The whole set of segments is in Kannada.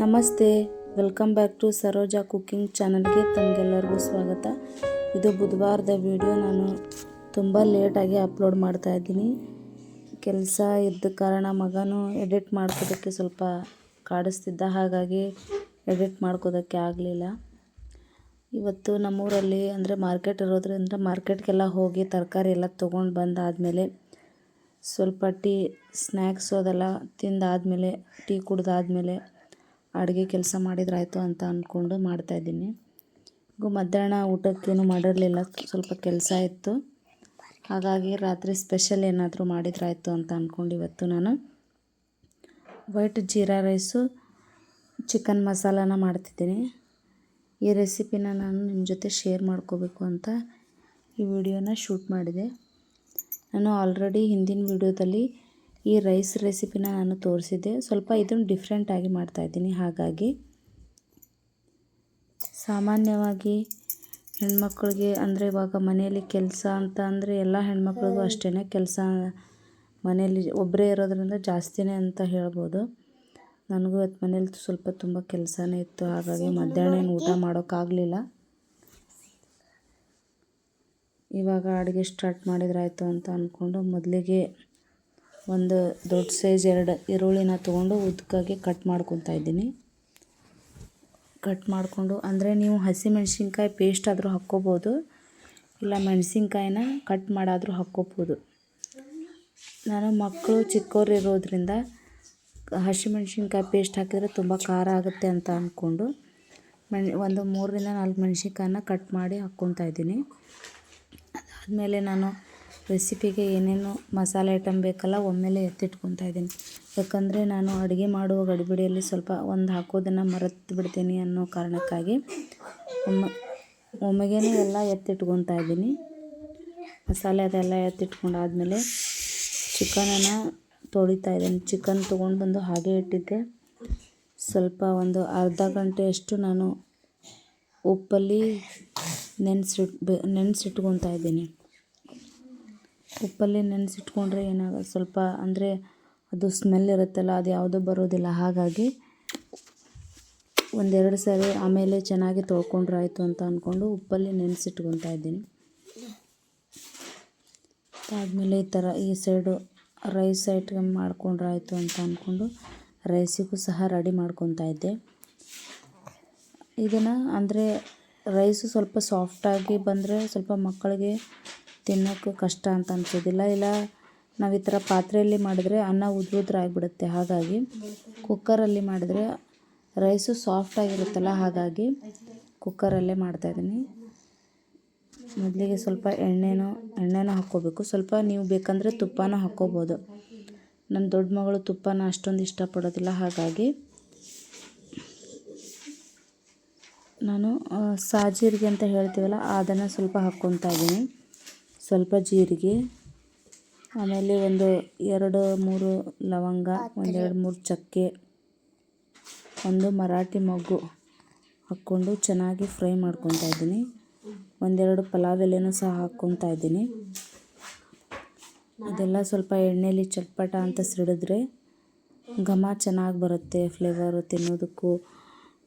ನಮಸ್ತೆ, welcome back to Saroja cooking ಚಾನಲ್ಗೆ ತಮಗೆಲ್ಲರಿಗೂ ಸ್ವಾಗತ. ಇದು ಬುಧವಾರದ ವಿಡಿಯೋ. ನಾನು ತುಂಬ ಲೇಟಾಗಿ ಅಪ್ಲೋಡ್ ಮಾಡ್ತಾ ಇದ್ದೀನಿ. ಕೆಲಸ ಇದ್ದ ಕಾರಣ ಮಗನು ಎಡಿಟ್ ಮಾಡ್ಕೋದಕ್ಕೆ ಸ್ವಲ್ಪ ಕಾಡಿಸ್ತಿದ್ದ ಹಾಗಾಗಿ ಎಡಿಟ್ ಮಾಡ್ಕೋದಕ್ಕೆ ಆಗಲಿಲ್ಲ. ಇವತ್ತು ನಮ್ಮೂರಲ್ಲಿ ಅಂದರೆ ಮಾರ್ಕೆಟ್ ಇರೋದ್ರಿಂದ ಮಾರ್ಕೆಟ್ಗೆಲ್ಲ ಹೋಗಿ ತರಕಾರಿ ಎಲ್ಲ ತೊಗೊಂಡು ಬಂದಾದಮೇಲೆ ಸ್ವಲ್ಪ ಟೀ ಸ್ನ್ಯಾಕ್ಸು ಅದೆಲ್ಲ ತಿಂದಾದಮೇಲೆ, ಟೀ ಕುಡ್ದಾದಮೇಲೆ ಅಡುಗೆ ಕೆಲಸ ಮಾಡಿದ್ರಾಯಿತು ಅಂತ ಅಂದ್ಕೊಂಡು ಮಾಡ್ತಾಯಿದ್ದೀನಿ ಹಾಗೂ ಮಧ್ಯಾಹ್ನ ಊಟಕ್ಕೇನು ಮಾಡಿರಲಿಲ್ಲ, ಸ್ವಲ್ಪ ಕೆಲಸ ಇತ್ತು. ಹಾಗಾಗಿ ರಾತ್ರಿ ಸ್ಪೆಷಲ್ ಏನಾದರೂ ಮಾಡಿದ್ರಾಯ್ತು ಅಂತ ಅಂದ್ಕೊಂಡು ಇವತ್ತು ನಾನು ವೈಟ್ ಜೀರಾ ರೈಸು ಚಿಕನ್ ಮಸಾಲಾನ ಮಾಡ್ತಿದ್ದೀನಿ. ಈ ರೆಸಿಪಿನ ನಾನು ನಿಮ್ಮ ಜೊತೆ ಶೇರ್ ಮಾಡ್ಕೋಬೇಕು ಅಂತ ಈ ವಿಡಿಯೋನ ಶೂಟ್ ಮಾಡಿದೆ. ನಾನು ಆಲ್ರೆಡಿ ಹಿಂದಿನ ವಿಡಿಯೋದಲ್ಲಿ ಈ ರೈಸ್ ರೆಸಿಪಿನ ನಾನು ತೋರಿಸಿದ್ದೆ. ಸ್ವಲ್ಪ ಇದನ್ನು ಡಿಫ್ರೆಂಟಾಗಿ ಮಾಡ್ತಾಯಿದ್ದೀನಿ ಹಾಗಾಗಿ ಸಾಮಾನ್ಯವಾಗಿ ಹೆಣ್ಮಕ್ಳಿಗೆ ಅಂದರೆ ಇವಾಗ ಮನೆಯಲ್ಲಿ ಕೆಲಸ ಅಂತ ಅಂದರೆ ಎಲ್ಲ ಹೆಣ್ಮಕ್ಳಿಗೂ ಅಷ್ಟೇ ಕೆಲಸ ಮನೆಯಲ್ಲಿ ಒಬ್ಬರೇ ಇರೋದ್ರಿಂದ ಜಾಸ್ತಿನೇ ಅಂತ ಹೇಳ್ಬೋದು. ನನಗೂ ಇವತ್ತು ಮನೇಲಿ ಸ್ವಲ್ಪ ತುಂಬ ಕೆಲಸನೇ ಇತ್ತು ಹಾಗಾಗಿ ಮಧ್ಯಾಹ್ನ ಏನು ಊಟ ಮಾಡೋಕ್ಕಾಗಲಿಲ್ಲ. ಇವಾಗ ಅಡುಗೆ ಸ್ಟಾರ್ಟ್ ಮಾಡಿದ್ರಾಯ್ತು ಅಂತ ಅಂದ್ಕೊಂಡು ಮೊದಲಿಗೆ ಒಂದು ದೊಡ್ಡ ಸೈಜ್ ಎರಡು ಈರುಳ್ಳಿನ ತೊಗೊಂಡು ಉದ್ದಕ್ಕಾಗಿ ಕಟ್ ಮಾಡ್ಕೊತಾ ಇದ್ದೀನಿ. ಕಟ್ ಮಾಡಿಕೊಂಡು ಅಂದರೆ ನೀವು ಹಸಿ ಮೆಣಸಿನ್ಕಾಯಿ ಪೇಸ್ಟ್ ಆದರೂ ಹಾಕ್ಕೋಬೋದು ಇಲ್ಲ ಮೆಣಸಿನ್ಕಾಯಿನ ಕಟ್ ಮಾಡಾದರೂ ಹಾಕ್ಕೋಬೋದು. ನಾನು ಮಕ್ಕಳು ಚಿಕ್ಕವ್ರು ಇರೋದ್ರಿಂದ ಹಸಿಮೆಣ್ಸಿನ್ಕಾಯಿ ಪೇಸ್ಟ್ ಹಾಕಿದರೆ ತುಂಬ ಖಾರ ಆಗುತ್ತೆ ಅಂತ ಅಂದ್ಕೊಂಡು ಮೆಣ್, ಒಂದು ಮೂರರಿಂದ ನಾಲ್ಕು ಮೆಣಸಿನ್ಕಾಯನ್ನ ಕಟ್ ಮಾಡಿ ಹಾಕ್ಕೊತಾ ಇದ್ದೀನಿ. ಅದಾದಮೇಲೆ ನಾನು ರೆಸಿಪಿಗೆ ಏನೇನು ಮಸಾಲೆ ಐಟಮ್ ಬೇಕಲ್ಲ ಒಮ್ಮೆಲೆ ಎತ್ತಿಟ್ಕೊತಾ ಇದ್ದೀನಿ. ಯಾಕಂದರೆ ನಾನು ಅಡುಗೆ ಮಾಡುವ ಗಡಿಬಿಡಿಯಲ್ಲಿ ಸ್ವಲ್ಪ ಒಂದು ಹಾಕೋದನ್ನು ಮರೆತು ಬಿಡ್ತೀನಿ ಅನ್ನೋ ಕಾರಣಕ್ಕಾಗಿ ಒಮ್ಮೆ ಒಮ್ಮೆಗೇ ಎಲ್ಲ ಎತ್ತಿಟ್ಕೊತಾ ಇದ್ದೀನಿ. ಮಸಾಲೆ ಅದೆಲ್ಲ ಎತ್ತಿಟ್ಕೊಂಡಾದ್ಮೇಲೆ ಚಿಕನನ್ನು ತೊಳಿತಾ ಇದ್ದೀನಿ. ಚಿಕನ್ ತೊಗೊಂಡು ಬಂದು ಹಾಗೆ ಇಟ್ಟಿದ್ದೆ. ಸ್ವಲ್ಪ ಒಂದು ಅರ್ಧ ಗಂಟೆಯಷ್ಟು ನಾನು ಉಪ್ಪಲ್ಲಿ ನೆನೆಸಿಟ್ ನೆನೆಸಿಟ್ಕೊತಾ ಇದ್ದೀನಿ. ಉಪ್ಪಲ್ಲಿ ನೆನೆಸಿಟ್ಕೊಂಡ್ರೆ ಏನಾಗ, ಸ್ವಲ್ಪ ಅಂದರೆ ಅದು ಸ್ಮೆಲ್ ಇರುತ್ತಲ್ಲ, ಅದು ಯಾವುದೂ ಬರೋದಿಲ್ಲ. ಹಾಗಾಗಿ ಒಂದೆರಡು ಸಾರಿ ಆಮೇಲೆ ಚೆನ್ನಾಗಿ ತೊಳ್ಕೊಂಡ್ರೆ ಆಯಿತು ಅಂತ ಅಂದ್ಕೊಂಡು ಉಪ್ಪಲ್ಲಿ ನೆನೆಸಿಟ್ಕೊತಾ ಇದ್ದೀನಿ. ಆದಮೇಲೆ ಈ ಥರ ಈ ಸೈಡು ರೈಸ್ ಐಟಮ್ ಮಾಡ್ಕೊಂಡ್ರೆ ಆಯಿತು ಅಂತ ಅಂದ್ಕೊಂಡು ರೈಸಿಗೂ ಸಹ ರೆಡಿ ಮಾಡ್ಕೊತಾ ಇದ್ದೆ. ಇದನ್ನು ಅಂದರೆ ರೈಸು ಸ್ವಲ್ಪ ಸಾಫ್ಟಾಗಿ ಬಂದರೆ ಸ್ವಲ್ಪ ಮಕ್ಕಳಿಗೆ ತಿನ್ನೋಕ್ಕೆ ಕಷ್ಟ ಅಂತ ಅನ್ಸೋದಿಲ್ಲ. ಇಲ್ಲ, ನಾವು ಈ ಥರ ಪಾತ್ರೆಯಲ್ಲಿ ಮಾಡಿದರೆ ಅನ್ನ ಉದ್ರ ಉದ್ರ ಆಗಿಬಿಡುತ್ತೆ. ಹಾಗಾಗಿ ಕುಕ್ಕರಲ್ಲಿ ಮಾಡಿದರೆ ರೈಸು ಸಾಫ್ಟಾಗಿರುತ್ತಲ್ಲ ಹಾಗಾಗಿ ಕುಕ್ಕರಲ್ಲೇ ಮಾಡ್ತಾಯಿದ್ದೀನಿ ಮೊದಲಿಗೆ ಸ್ವಲ್ಪ ಎಣ್ಣೆನೂ ಎಣ್ಣೆನೂ ಹಾಕ್ಕೋಬೇಕು. ಸ್ವಲ್ಪ ನೀವು ಬೇಕಂದರೆ ತುಪ್ಪನೂ ಹಾಕ್ಕೋಬೋದು. ನನ್ನ ದೊಡ್ಡ ಮಗಳು ತುಪ್ಪನ ಅಷ್ಟೊಂದು ಇಷ್ಟಪಡೋದಿಲ್ಲ. ಹಾಗಾಗಿ ನಾನು ಸಾಜೀರಿಗೆ ಅಂತ ಹೇಳ್ತೀವಲ್ಲ, ಅದನ್ನು ಸ್ವಲ್ಪ ಹಾಕ್ಕೊತಾ ಇದ್ದೀನಿ. ಸ್ವಲ್ಪ ಜೀರಿಗೆ, ಆಮೇಲೆ ಒಂದು ಎರಡು ಮೂರು ಲವಂಗ ಒಂದೆರಡು ಮೂರು ಚಕ್ಕೆ, ಒಂದು ಮರಾಠಿ ಮೊಗ್ಗು ಹಾಕ್ಕೊಂಡು ಚೆನ್ನಾಗಿ ಫ್ರೈ ಮಾಡ್ಕೊತಾ ಇದ್ದೀನಿ. ಒಂದೆರಡು ಪಲಾವ್ ಎಲೆನೂ ಸಹ ಹಾಕ್ಕೊತಾ ಇದ್ದೀನಿ. ಅದೆಲ್ಲ ಸ್ವಲ್ಪ ಎಣ್ಣೆಯಲ್ಲಿ ಚಟ್ಪಟ ಅಂತ ಸಿಡಿದ್ರೆ ಘಮ ಚೆನ್ನಾಗಿ ಬರುತ್ತೆ ಫ್ಲೇವರು ತಿನ್ನೋದಕ್ಕೂ.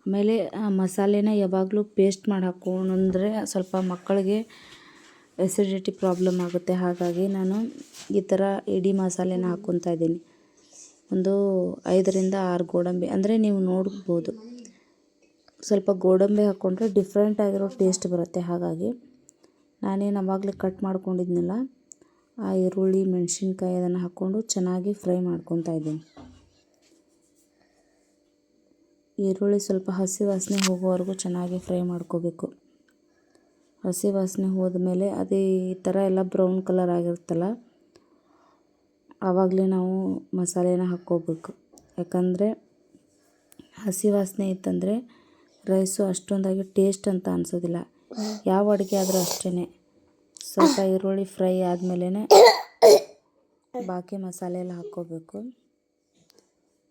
ಆಮೇಲೆ ಮಸಾಲೆನ ಯಾವಾಗಲೂ ಪೇಸ್ಟ್ ಮಾಡಿ ಹಾಕೊಂಡ್ರೆ ಸ್ವಲ್ಪ ಮಕ್ಕಳಿಗೆ ಎಸಿಡಿಟಿ ಪ್ರಾಬ್ಲಮ್ ಆಗುತ್ತೆ. ಹಾಗಾಗಿ ನಾನು ಈ ಥರ ಇಡಿ ಮಸಾಲೆನ ಹಾಕ್ಕೊತಾ ಇದ್ದೀನಿ. ಒಂದು ಐದರಿಂದ ಆರು ಗೋಡಂಬಿ, ಅಂದರೆ ನೀವು ನೋಡ್ಬೋದು. ಸ್ವಲ್ಪ ಗೋಡಂಬಿ ಹಾಕ್ಕೊಂಡ್ರೆ ಡಿಫ್ರೆಂಟ್ ಆಗಿರೋ ಟೇಸ್ಟ್ ಬರುತ್ತೆ. ಹಾಗಾಗಿ ನಾನೇನು ಅವಾಗಲೇ ಕಟ್ ಮಾಡ್ಕೊಂಡಿದ್ನಲ್ಲ, ಆ ಈರುಳ್ಳಿ, ಮೆಣಸಿನ್ಕಾಯಿ ಅದನ್ನು ಹಾಕ್ಕೊಂಡು ಚೆನ್ನಾಗಿ ಫ್ರೈ ಮಾಡ್ಕೊತಾ ಇದ್ದೀನಿ. ಈರುಳ್ಳಿ ಸ್ವಲ್ಪ ಹಸಿ ವಾಸನೆ ಹೋಗೋವರೆಗೂ ಚೆನ್ನಾಗಿ ಫ್ರೈ ಮಾಡ್ಕೋಬೇಕು. ಹಸಿ ವಾಸನೆ ಹೋದ್ಮೇಲೆ ಅದೇ ಈ ಥರ ಎಲ್ಲ ಬ್ರೌನ್ ಕಲರ್ ಆಗಿರುತ್ತಲ್ಲ ಆವಾಗಲೇ ನಾವು ಮಸಾಲೆನ ಹಾಕ್ಕೋಬೇಕು. ಯಾಕಂದರೆ ಹಸಿ ವಾಸನೆ ಇತ್ತಂದರೆ ರೈಸು ಅಷ್ಟೊಂದಾಗಿ ಟೇಸ್ಟ್ ಅಂತ ಅನಿಸೋದಿಲ್ಲ. ಯಾವ ಅಡುಗೆ ಆದರೂ ಅಷ್ಟೇ ಸ್ವಲ್ಪ ಈರುಳ್ಳಿ ಫ್ರೈ ಆದಮೇಲೆ ಬಾಕಿ ಮಸಾಲೆ ಎಲ್ಲ ಹಾಕ್ಕೋಬೇಕು.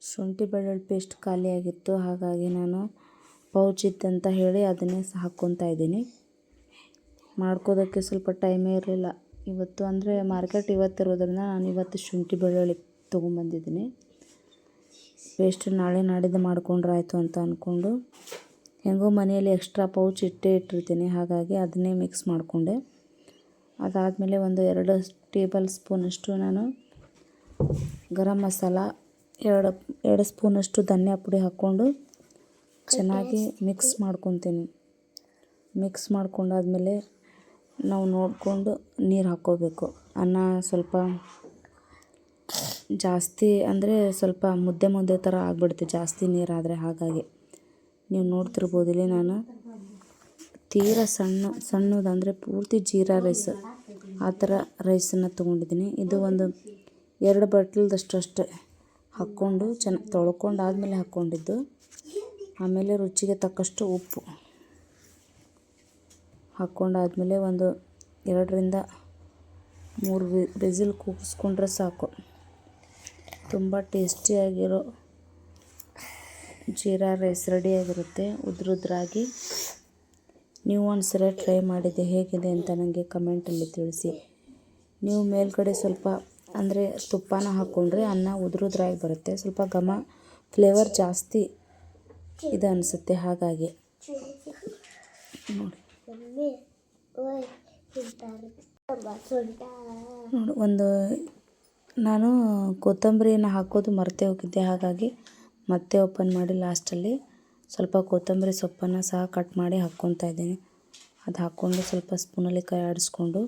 ಶುಂಠಿ ಬೆಳ್ಳುಳ್ಳಿ ಪೇಸ್ಟ್ ಖಾಲಿಯಾಗಿತ್ತು ಹಾಗಾಗಿ ನಾನು ಪೌಚ್ ಇತ್ತಂತ ಹೇಳಿ ಅದನ್ನೇ ಹಾಕ್ಕೊತಾ ಇದ್ದೀನಿ. ಮಾಡ್ಕೋದಕ್ಕೆ ಸ್ವಲ್ಪ ಟೈಮೇ ಇರಲಿಲ್ಲ. ಇವತ್ತು ಅಂದರೆ ಮಾರ್ಕೆಟ್ ಇವತ್ತಿರೋದ್ರಿಂದ ನಾನು ಇವತ್ತು ಶುಂಠಿ ಬೆಳ್ಳುಳ್ಳಿ ತೊಗೊಂಬಂದಿದ್ದೀನಿ ಪೇಸ್ಟ್ ನಾಳೆ ನಾಡಿದ್ದು ಮಾಡ್ಕೊಂಡ್ರೆ ಆಯಿತು ಅಂತ ಅಂದ್ಕೊಂಡು ಹೆಂಗೋ ಮನೆಯಲ್ಲಿ ಎಕ್ಸ್ಟ್ರಾ ಪೌಚ್ ಇಟ್ಟೇ ಇಟ್ಟಿರ್ತೀನಿ. ಹಾಗಾಗಿ ಅದನ್ನೇ ಮಿಕ್ಸ್ ಮಾಡಿಕೊಂಡೆ. ಅದಾದಮೇಲೆ ಒಂದು ಎರಡು ಟೇಬಲ್ ಸ್ಪೂನಷ್ಟು ನಾನು ಗರಂ ಮಸಾಲ, ಎರಡು ಎರಡು ಸ್ಪೂನಷ್ಟು ಧನಿಯಾ ಪುಡಿ ಹಾಕ್ಕೊಂಡು ಚೆನ್ನಾಗಿ ಮಿಕ್ಸ್ ಮಾಡ್ಕೊತೀನಿ. ಮಿಕ್ಸ್ ಮಾಡ್ಕೊಂಡಾದ್ಮೇಲೆ ನಾವು ನೋಡಿಕೊಂಡು ನೀರು ಹಾಕ್ಕೋಬೇಕು. ಅನ್ನ ಸ್ವಲ್ಪ ಜಾಸ್ತಿ ಅಂದರೆ ಸ್ವಲ್ಪ ಮುದ್ದೆ ಮುದ್ದೆ ಥರ ಆಗಿಬಿಡುತ್ತೆ ಜಾಸ್ತಿ ನೀರಾದರೆ ಹಾಗಾಗಿ. ನೀವು ನೋಡ್ತಿರ್ಬೋದು ಇಲ್ಲಿ ನಾನು. ತೀರ ಸಣ್ಣ ಸಣ್ಣದಂದರೆ ಪೂರ್ತಿ ಜೀರಾ ರೈಸ್. ಆ ಥರ ರೈಸನ್ನು ತೊಗೊಂಡಿದ್ದೀನಿ. ಇದು ಒಂದು ಎರಡು ಬಟ್ಲದಷ್ಟು ಅಷ್ಟೇ. ಹಾಕ್ಕೊಂಡು ಚೆನ್ನಾಗಿ ತೊಳ್ಕೊಂಡು ಆದಮೇಲೆ ಹಾಕ್ಕೊಂಡಿದ್ದು. ಆಮೇಲೆ ರುಚಿಗೆ ತಕ್ಕಷ್ಟು ಉಪ್ಪು. ಹಾಕ್ಕೊಂಡಾದಮೇಲೆ ಒಂದು ಎರಡರಿಂದ ಮೂರು ವಿಸಿಲ್ ಕೂಗಿಸ್ಕೊಂಡ್ರೆ ಸಾಕು. ತುಂಬ ಟೇಸ್ಟಿಯಾಗಿರೋ ಜೀರಾ ರೈಸ್ ರೆಡಿಯಾಗಿರುತ್ತೆ ಉದ್ರುದ್ರಾಗಿ ನೀವು ಒಂದು ಸಲ ಟ್ರೈ ಮಾಡಿದೆ ಹೇಗಿದೆ ಅಂತ ನನಗೆ ಕಮೆಂಟಲ್ಲಿ ತಿಳಿಸಿ. ನೀವು ಮೇಲ್ಗಡೆ ಸ್ವಲ್ಪ ಅಂದರೆ ತುಪ್ಪನ ಹಾಕ್ಕೊಂಡ್ರೆ ಅನ್ನ ಉದ್ರುದ್ರಾಗಿ ಬರುತ್ತೆ. ಸ್ವಲ್ಪ ಘಮ ಫ್ಲೇವರ್ ಜಾಸ್ತಿ ಇದು ಅನಿಸುತ್ತೆ ಹಾಗಾಗಿ. ನೋಡಿ. ನೋಡಿ, ಒಂದು ನಾನು ಕೊತ್ತಂಬರಿಯನ್ನು ಹಾಕೋದು ಮರೆತೇ ಹೋಗಿದ್ದೆ ಹಾಗಾಗಿ ಮತ್ತೆ ಓಪನ್ ಮಾಡಿ ಲಾಸ್ಟಲ್ಲಿ ಸ್ವಲ್ಪ ಕೊತ್ತಂಬರಿ ಸೊಪ್ಪನ್ನು ಸಹ ಕಟ್ ಮಾಡಿ ಹಾಕ್ಕೊತಾ ಇದ್ದೀನಿ. ಅದು ಹಾಕ್ಕೊಂಡು ಸ್ವಲ್ಪ ಸ್ಪೂನಲ್ಲಿ ಕೈ ಆಡಿಸ್ಕೊಂಡು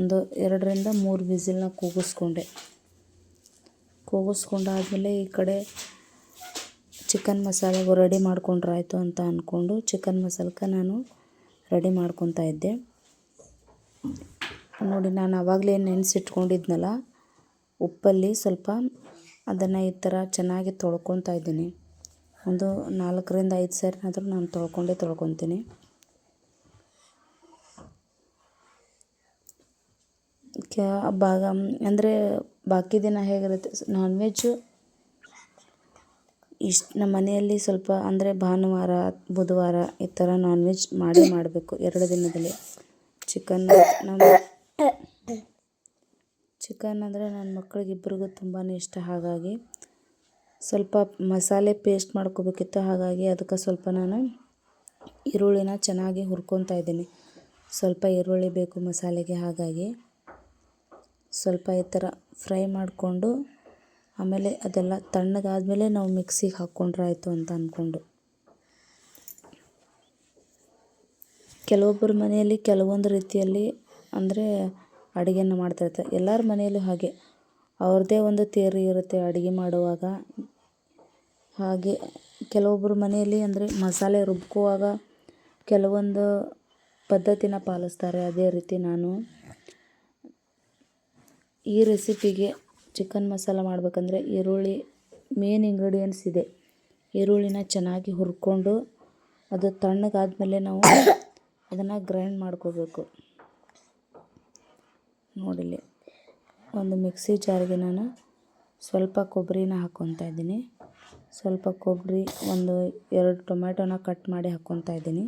ಒಂದು ಎರಡರಿಂದ ಮೂರು ವಿಸಿಲ್ನ ಕೂಗಿಸ್ಕೊಂಡೆ. ಕೂಗಿಸ್ಕೊಂಡಾದಮೇಲೆ ಈ ಕಡೆ ಚಿಕನ್ ಮಸಾಲೆಗೂ ರೆಡಿ ಮಾಡ್ಕೊಂಡ್ರಾಯ್ತು ಅಂತ ಅಂದ್ಕೊಂಡು ಚಿಕನ್ ಮಸಾಲಕ್ಕೆ ನಾನು ರೆಡಿ ಮಾಡ್ಕೊತಾ ಇದ್ದೆ. ನೋಡಿ, ನಾನು ಆವಾಗಲೇ ನೆನೆಸಿಟ್ಕೊಂಡಿದ್ನಲ್ಲ, ಉಪ್ಪಲ್ಲಿ ಸ್ವಲ್ಪ ಅದನ್ನು ಈ ಥರ ಚೆನ್ನಾಗಿ ತೊಳ್ಕೊತಾ ಇದ್ದೀನಿ. ಒಂದು ನಾಲ್ಕರಿಂದ ಐದು ಸಾರಿನಾದರೂ ನಾನು ತೊಳ್ಕೊಂಡೇ ತೊಳ್ಕೊತೀನಿ. ಕ್ಯಾ ಭಾಗ, ಅಂದರೆ ಬಾಕಿ ದಿನ ಹೇಗಿರುತ್ತೆ? ನಾನ್ ವೆಜ್ಜು ಇಷ್ಟು ನಮ್ಮ ಮನೆಯಲ್ಲಿ ಸ್ವಲ್ಪ ಅಂದರೆ ಭಾನುವಾರ, ಬುಧವಾರ ಈ ಥರ ನಾನ್ ವೆಜ್ ಮಾಡೇ ಮಾಡಬೇಕು. ಎರಡು ದಿನದಲ್ಲಿ. ಚಿಕನ್, ನಮ್ಮ ಚಿಕನ್ ಅಂದರೆ ನನ್ನ ಮಕ್ಕಳಿಗೆ ಇಬ್ರಿಗೂ ತುಂಬಾ ಇಷ್ಟ. ಹಾಗಾಗಿ ಸ್ವಲ್ಪ ಮಸಾಲೆ ಪೇಸ್ಟ್ ಮಾಡ್ಕೋಬೇಕಿತ್ತು. ಹಾಗಾಗಿ ಅದಕ್ಕೆ ಸ್ವಲ್ಪ ನಾನು ಈರುಳ್ಳಿನ ಚೆನ್ನಾಗಿ ಹುರ್ಕೊತಾ ಇದ್ದೀನಿ. ಸ್ವಲ್ಪ ಈರುಳ್ಳಿ ಬೇಕು ಮಸಾಲೆಗೆ. ಹಾಗಾಗಿ ಸ್ವಲ್ಪ ಈ ಥರ ಫ್ರೈ ಮಾಡಿಕೊಂಡು ಆಮೇಲೆ ಅದೆಲ್ಲ ತಣ್ಣಗಾದಮೇಲೆ ನಾವು ಮಿಕ್ಸಿಗೆ ಹಾಕ್ಕೊಂಡ್ರೆ ಆಯಿತು ಅಂತ ಅಂದ್ಕೊಂಡು. ಕೆಲವೊಬ್ಬರ ಮನೆಯಲ್ಲಿ ಕೆಲವೊಂದು ರೀತಿಯಲ್ಲಿ ಅಂದರೆ ಅಡುಗೆನ ಮಾಡ್ತಾಯಿರ್ತಾರೆ ಎಲ್ಲರ ಮನೆಯಲ್ಲೂ ಹಾಗೆ. ಅವ್ರದ್ದೇ ಒಂದು ಥಿಯರಿ ಇರುತ್ತೆ ಅಡುಗೆ ಮಾಡುವಾಗ. ಹಾಗೆ ಕೆಲವೊಬ್ಬರ ಮನೆಯಲ್ಲಿ ಅಂದರೆ ಮಸಾಲೆ ರುಬ್ಕುವಾಗ ಕೆಲವೊಂದು ಪದ್ಧತಿನ ಪಾಲಿಸ್ತಾರೆ. ಅದೇ ರೀತಿ ನಾನು. ಈ ರೆಸಿಪಿಗೆ ಚಿಕನ್ ಮಸಾಲ ಮಾಡಬೇಕಂದ್ರೆ ಈರುಳ್ಳಿ ಮೇನ್ ಇಂಗ್ರೀಡಿಯೆಂಟ್ಸ್ ಇದೆ. ಈರುಳ್ಳಿನ ಚೆನ್ನಾಗಿ ಹುರ್ಕೊಂಡು ಅದು ತಣ್ಣಗಾದ್ಮೇಲೆ ನಾವು ಅದನ್ನು ಗ್ರೈಂಡ್ ಮಾಡ್ಕೋಬೇಕು. ನೋಡಿಲ್ಲಿ. ಒಂದು ಮಿಕ್ಸಿ ಜಾರಿಗೆ ನಾನು ಸ್ವಲ್ಪ ಕೊಬ್ಬರಿನ ಹಾಕ್ಕೊತಾ ಇದ್ದೀನಿ. ಸ್ವಲ್ಪ ಕೊಬ್ಬರಿ ಒಂದು ಎರಡು ಟೊಮ್ಯಾಟೊನ ಕಟ್ ಮಾಡಿ ಹಾಕ್ಕೊತಾ ಇದ್ದೀನಿ.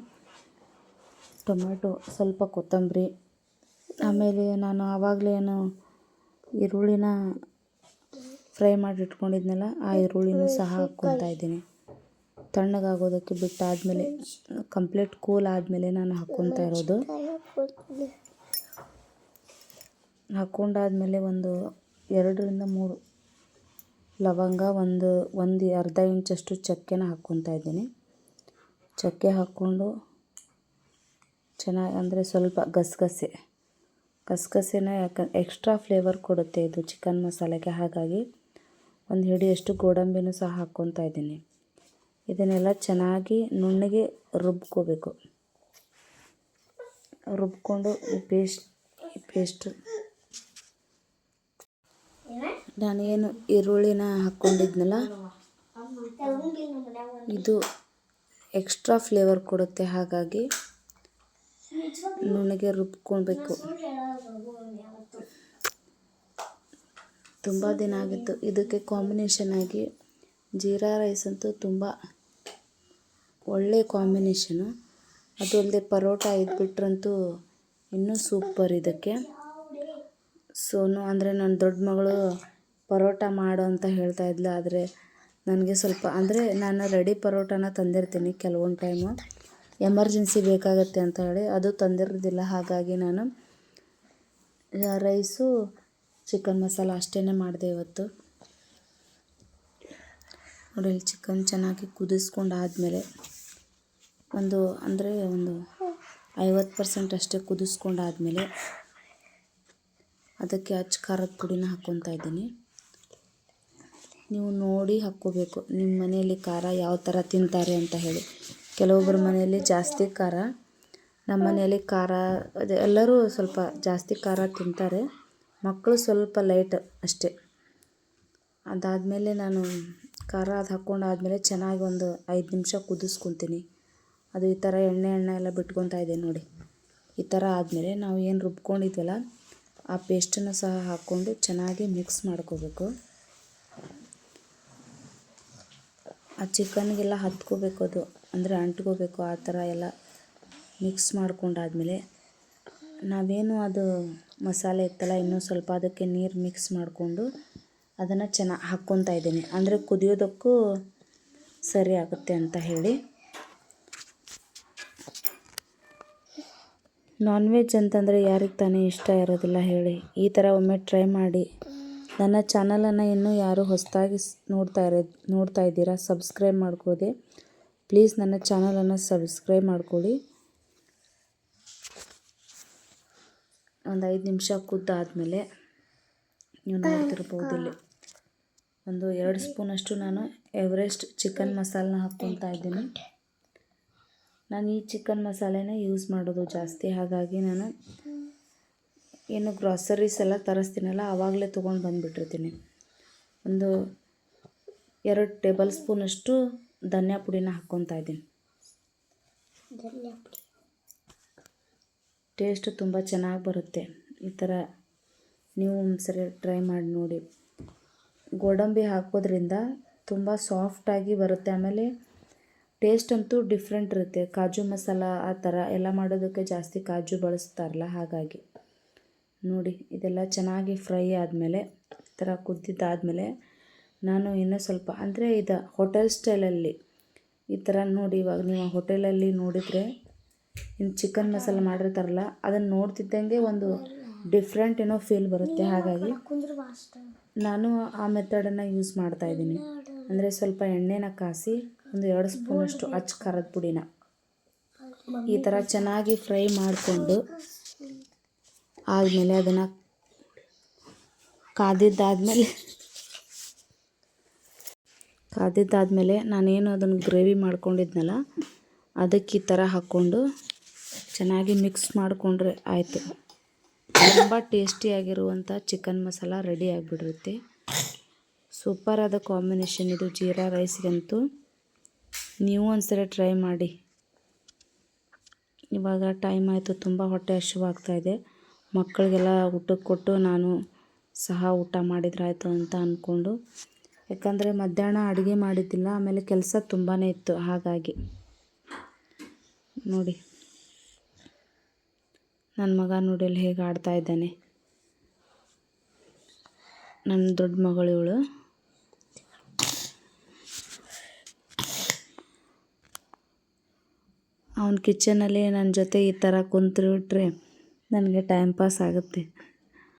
ಟೊಮ್ಯಾಟೊ ಸ್ವಲ್ಪ ಕೊತ್ತಂಬರಿ, ಆಮೇಲೆ ನಾನು ಆವಾಗಲೇ ಏನು ಈರುಳ್ಳಿನ ಫ್ರೈ ಮಾಡಿ ಇಟ್ಕೊಂಡಿದ್ನಲ್ಲ ಆ ಈರುಳ್ಳಿನೂ ಸಹ ಹಾಕ್ಕೊತಾ ಇದ್ದೀನಿ. ತಣ್ಣಗಾಗೋದಕ್ಕೆ ಬಿಟ್ಟಾದಮೇಲೆ, ಕಂಪ್ಲೀಟ್ ಕೂಲ್ ಆದಮೇಲೆ ನಾನು ಹಾಕ್ಕೊತಾ ಇರೋದು. ಹಾಕ್ಕೊಂಡಾದ್ಮೇಲೆ ಒಂದು ಎರಡರಿಂದ ಮೂರು ಲವಂಗ ಒಂದು ಒಂದು ಅರ್ಧ ಇಂಚಷ್ಟು ಚಕ್ಕೆನ ಹಾಕ್ಕೊತಾ ಇದ್ದೀನಿ. ಚಕ್ಕೆ ಹಾಕ್ಕೊಂಡು ಚೆನ್ನಾಗಿ ಅಂದರೆ ಸ್ವಲ್ಪ ಗಸಗಸೆ. ಗಸಗಸೆನ ಯಾಕೆ ಎಕ್ಸ್ಟ್ರಾ ಫ್ಲೇವರ್ ಕೊಡುತ್ತೆ ಇದು ಚಿಕನ್ ಮಸಾಲೆಗೆ. ಹಾಗಾಗಿ ಒಂದು ಹಿಡಿಯಷ್ಟು ಗೋಡಂಬಿನೂ ಸಹ ಹಾಕ್ಕೊತಾ ಇದ್ದೀನಿ. ಇದನ್ನೆಲ್ಲ ಚೆನ್ನಾಗಿ ನುಣ್ಣಗೆ ರುಬ್ಕೋಬೇಕು. ರುಬ್ಕೊಂಡು ಪೇಸ್ಟ್ ಪೇಸ್ಟ್ ನಾನೇನು ಈರುಳ್ಳಿನ ಹಾಕ್ಕೊಂಡಿದ್ನಲ್ಲ, ಇದು ಎಕ್ಸ್ಟ್ರಾ ಫ್ಲೇವರ್ ಕೊಡುತ್ತೆ, ಹಾಗಾಗಿ ನುಣ್ಣಗೆ ರುಬ್ಕೊಳ್ಬೇಕು. ತುಂಬ ದಿನ ಆಗಿತ್ತು. ಇದಕ್ಕೆ ಕಾಂಬಿನೇಷನ್ ಆಗಿ ಜೀರಾ ರೈಸ್ ಅಂತೂ ತುಂಬ ಒಳ್ಳೆ ಕಾಂಬಿನೇಷನು ಅದು ಅಲ್ಲದೆ ಪರೋಟ ಇದ್ಬಿಟ್ರಂತೂ ಇನ್ನೂ ಸೂಪರ್ ಇದಕ್ಕೆ. ಸೋನು ಅಂದರೆ ನನ್ನ ದೊಡ್ಡ ಮಗಳು ಪರೋಟ ಮಾಡು ಅಂತ ಹೇಳ್ತಾ ಇದ್ಲು. ಆದರೆ ನನಗೆ ಸ್ವಲ್ಪ, ಅಂದರೆ ನಾನು ರೆಡಿ ಪರೋಟನ ತಂದಿರ್ತೀನಿ ಕೆಲವೊಂದು ಟೈಮು ಎಮರ್ಜೆನ್ಸಿ ಬೇಕಾಗತ್ತೆ ಅಂತ ಹೇಳಿ ಅದು ತಂದಿರೋದಿಲ್ಲ. ಹಾಗಾಗಿ ನಾನು ರೈಸು ಚಿಕನ್ ಮಸಾಲ ಅಷ್ಟೇ ಮಾಡಿದೆ ಇವತ್ತು. ನೋಡಿ ಚಿಕನ್ ಚೆನ್ನಾಗಿ ಕುದಿಸ್ಕೊಂಡು ಆದಮೇಲೆ ಒಂದು, ಅಂದರೆ ಒಂದು ಐವತ್ತು ಪರ್ಸೆಂಟ್ ಅಷ್ಟೇ ಕುದಿಸ್ಕೊಂಡಾದಮೇಲೆ ಅದಕ್ಕೆ ಅಚ್ಚ ಖಾರದ ಪುಡಿನ ಹಾಕ್ಕೊತಾ ಇದ್ದೀನಿ. ನೀವು ನೋಡಿ ಹಾಕ್ಕೋಬೇಕು. ನಿಮ್ಮ ಮನೆಯಲ್ಲಿ ಖಾರ ಯಾವ ಥರ ತಿಂತಾರೆ ಅಂತ ಹೇಳಿ. ಕೆಲವೊಬ್ಬರ ಮನೆಯಲ್ಲಿ ಜಾಸ್ತಿ ಖಾರ, ನಮ್ಮ ಮನೆಯಲ್ಲಿ ಖಾರ, ಅದೇ ಎಲ್ಲರೂ ಸ್ವಲ್ಪ ಜಾಸ್ತಿ ಖಾರ ತಿಂತಾರೆ. ಮಕ್ಕಳು ಸ್ವಲ್ಪ ಲೈಟ್ ಅಷ್ಟೇ. ಅದಾದಮೇಲೆ ನಾನು ಖಾರ ಅದು ಹಾಕ್ಕೊಂಡಾದಮೇಲೆ ಚೆನ್ನಾಗಿ ಒಂದು ಐದು ನಿಮಿಷ ಕುದಿಸ್ಕೊತೀನಿ. ಅದು ಈ ಥರ ಎಣ್ಣೆ ಎಣ್ಣೆ ಎಲ್ಲ ಬಿಟ್ಕೊತಾ ಇದೆ ನೋಡಿ. ಈ ಥರ ಆದಮೇಲೆ ನಾವು ಏನು ರುಬ್ಕೊಂಡಿದ್ವಲ್ಲ, ಆ ಪೇಸ್ಟನ್ನು ಸಹ ಹಾಕ್ಕೊಂಡು ಚೆನ್ನಾಗಿ ಮಿಕ್ಸ್ ಮಾಡ್ಕೋಬೇಕು. ಆ ಚಿಕನ್ಗೆಲ್ಲ ಹತ್ಕೋಬೇಕು ಅದು. ಅಂದರೆ ಅಂಟ್ಕೋಬೇಕು ಆ ಥರ ಎಲ್ಲ ಮಿಕ್ಸ್ ಮಾಡ್ಕೊಂಡಾದ್ಮೇಲೆ ನಾವೇನು ಅದು ಮಸಾಲೆ ಇತ್ತಲ್ಲ, ಇನ್ನೂ ಸ್ವಲ್ಪ ಅದಕ್ಕೆ ನೀರು ಮಿಕ್ಸ್ ಮಾಡಿಕೊಂಡು ಅದನ್ನು ಚೆನ್ನಾಗಿ ಹಾಕ್ಕೊತಾ ಇದ್ದೀನಿ. ಅಂದರೆ ಕುದಿಯೋದಕ್ಕೂ ಸರಿ ಆಗುತ್ತೆ ಅಂತ ಹೇಳಿ. ನಾನ್ ವೆಜ್ ಅಂತಂದರೆ ಯಾರಿಗೆ ತಾನೇ ಇಷ್ಟ ಇರೋದಿಲ್ಲ ಹೇಳಿ. ಈ ಥರ ಒಮ್ಮೆ ಟ್ರೈ ಮಾಡಿ ನನ್ನ ಚಾನಲನ್ನು ಇನ್ನೂ ಯಾರು ಹೊಸದಾಗಿ ನೋಡ್ತಾ ಇರೋ ನೋಡ್ತಾ ಇದ್ದೀರಾ, ಸಬ್ಸ್ಕ್ರೈಬ್ ಮಾಡ್ಕೋದೆ ಪ್ಲೀಸ್ ನನ್ನ ಚಾನಲನ್ನು ಸಬ್ಸ್ಕ್ರೈಬ್ ಮಾಡ್ಕೊಳ್ಳಿ ಒಂದು ಐದು ನಿಮಿಷ ಕುದ್ದಾದಮೇಲೆ ನೀವು ನೋಡ್ತಿರ್ಬೋದು ಇಲ್ಲಿ. ಒಂದು ಎರಡು ಸ್ಪೂನಷ್ಟು ನಾನು ಎವರೆಸ್ಟ್ ಚಿಕನ್ ಮಸಾಲನ ಹಾಕ್ಕೊತಾ ಇದ್ದೀನಿ. ನಾನು ಈ ಚಿಕನ್ ಮಸಾಲೆನೇ ಯೂಸ್ ಮಾಡೋದು ಜಾಸ್ತಿ, ಹಾಗಾಗಿ ನಾನು ಏನು ಗ್ರಾಸರೀಸ್ ಎಲ್ಲ ತರಿಸ್ತೀನಲ್ಲ ಆವಾಗಲೇ ತೊಗೊಂಡು ಬಂದುಬಿಟ್ಟಿರ್ತೀನಿ. ಒಂದು ಎರಡು ಟೇಬಲ್ ಸ್ಪೂನಷ್ಟು ಧನಿಯಾ ಪುಡಿನ ಹಾಕ್ಕೊತಾ ಇದ್ದೀನಿ. ಟೇಸ್ಟ್ ತುಂಬ ಚೆನ್ನಾಗಿ ಬರುತ್ತೆ. ಈ ಥರ ನೀವು ಒಂದ್ಸರಿ ಟ್ರೈ ಮಾಡಿ ನೋಡಿ. ಗೋಡಂಬಿ ಹಾಕೋದ್ರಿಂದ ತುಂಬ ಸಾಫ್ಟಾಗಿ ಬರುತ್ತೆ. ಆಮೇಲೆ ಟೇಸ್ಟ್ ಅಂತೂ ಡಿಫ್ರೆಂಟ್ ಇರುತ್ತೆ. ಕಾಜು ಮಸಾಲ ಆ ಥರ ಎಲ್ಲ ಮಾಡೋದಕ್ಕೆ ಜಾಸ್ತಿ ಕಾಜು ಬಳಸ್ತಾರಲ್ಲ ಹಾಗಾಗಿ. ನೋಡಿ ಇದೆಲ್ಲ ಚೆನ್ನಾಗಿ ಫ್ರೈ ಆದಮೇಲೆ ಈ ಥರ ಕುದ್ದಿದ್ದಾದಮೇಲೆ ನಾನು ಇನ್ನೂ ಸ್ವಲ್ಪ ಅಂದರೆ ಇದು ಹೋಟೆಲ್ ಸ್ಟೈಲಲ್ಲಿ ಈ ಥರ ನೋಡಿ ಇವಾಗ ನೀವು ಹೋಟೆಲಲ್ಲಿ ನೋಡಿದರೆ ಇನ್ನು ಚಿಕನ್ ಮಸಾಲ ಮಾಡಿರ್ತಾರಲ್ಲ ಅದನ್ನು ನೋಡ್ತಿದ್ದಂಗೆ ಒಂದು ಡಿಫ್ರೆಂಟ್ ಏನೋ ಫೀಲ್ ಬರುತ್ತೆ. ಹಾಗಾಗಿ ನಾನು ಆ ಮೆಥಡನ್ನು ಯೂಸ್ ಮಾಡ್ತಾ ಇದ್ದೀನಿ. ಅಂದರೆ ಸ್ವಲ್ಪ ಎಣ್ಣೆನ ಕಾಸಿ ಒಂದು ಎರಡು ಸ್ಪೂನಷ್ಟು ಅಚ್ಚ ಖಾರದ ಪುಡಿನ ಈ ಥರ ಚೆನ್ನಾಗಿ ಫ್ರೈ ಮಾಡಿಕೊಂಡು ಆದಮೇಲೆ ಅದನ್ನು ಕಾದಿದ್ದಾದಮೇಲೆ ಕಾದಿದ್ದಾದಮೇಲೆ ನಾನೇನು ಅದನ್ನು ಗ್ರೇವಿ ಮಾಡ್ಕೊಂಡಿದ್ನಲ್ಲ, ಅದಕ್ಕೆ ಈ ಥರ ಹಾಕ್ಕೊಂಡು ಚೆನ್ನಾಗಿ ಮಿಕ್ಸ್ ಮಾಡಿಕೊಂಡ್ರೆ ಆಯಿತು. ತುಂಬ ಟೇಸ್ಟಿಯಾಗಿರುವಂಥ ಚಿಕನ್ ಮಸಾಲ ರೆಡಿ ಆಗಿಬಿಡಿರುತ್ತೆ. ಸೂಪರಾದ ಕಾಂಬಿನೇಷನ್ ಇದು ಜೀರಾ ರೈಸ್ಗಂತೂ. ನೀವು ಒಂದ್ಸರಿ ಟ್ರೈ ಮಾಡಿ. ಇವಾಗ ಟೈಮ್ ಆಯಿತು, ತುಂಬ ಹೊಟ್ಟೆ ಹಸಿವಾಗ್ತಾಯಿದೆ ಮಕ್ಕಳಿಗೆಲ್ಲ ಊಟಕ್ಕೆ ಕೊಟ್ಟು ನಾನು ಸಹ ಊಟ ಮಾಡಿದ್ರಾಯ್ತು ಅಂತ ಅಂದ್ಕೊಂಡು ಯಾಕಂದರೆ ಮಧ್ಯಾಹ್ನ ಅಡುಗೆ ಮಾಡಿದ್ದಿಲ್ಲ, ಆಮೇಲೆ ಕೆಲಸ ತುಂಬಾ ಇತ್ತು, ಹಾಗಾಗಿ. ನೋಡಿ. ನನ್ನ ಮಗ ನೋಡಿ ಹೇಗೆ ಆಡ್ತಾ ಇದ್ದಾನೆ. ನನ್ನ ದೊಡ್ಡ ಮಗಳು ಇವಳು. ಅವನ ಕಿಚನಲ್ಲಿ ನನ್ನ ಜೊತೆ ಈ ಥರ ಕುಂತ್ಬಿಟ್ರೆ ನನಗೆ ಟೈಮ್ ಪಾಸ್ ಆಗುತ್ತೆ.